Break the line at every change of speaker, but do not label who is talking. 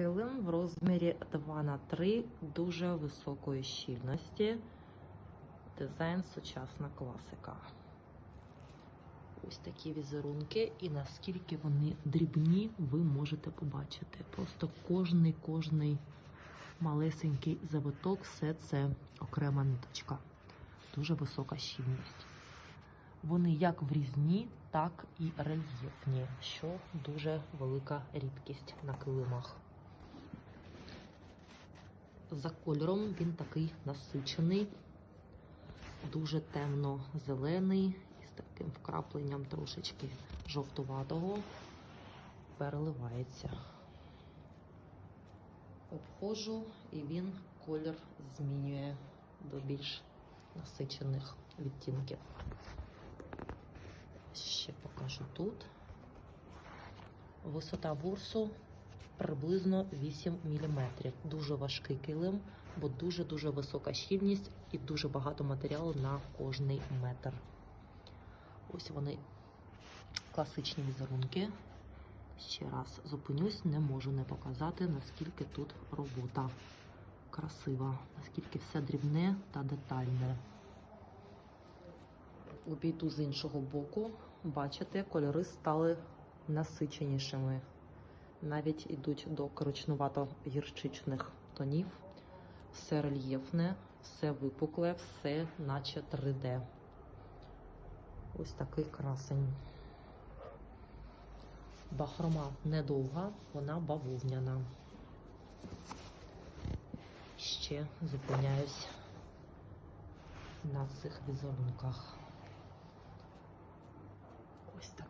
килим в розмірі 2 на 3 дуже високої щільності. Дизайн сучасна класика. Ось такі візерунки, і наскільки вони дрібні, ви можете побачити. Просто кожний кожний малесенький завиток, все це окрема ниточка. Дуже висока щільність. Вони як врізні, так і рельєфні, що дуже велика рідкість на килимах. За кольором він такий насичений, дуже темно-зелений, із таким вкрапленням трошечки жовтуватого, переливається. Обходжу, і він колір змінює до більш насичених відтінків. Ще покажу тут. Висота ворсу приблизно 8 мм. Дуже важкий килим, бо дуже-дуже висока щільність і дуже багато матеріалу на кожний метр. Ось вони класичні візерунки. Ще раз зупинюсь, не можу не показати, наскільки тут робота красива, наскільки все дрібне та детальне. Обійду з іншого боку, бачите, кольори стали насиченішими навіть йдуть до коричнувато-гірчичних тонів. Все рельєфне, все випукле, все наче 3D. Ось такий красень. Бахрома недовга, вона бавовняна. Ще зупиняюсь на цих візерунках. Ось так.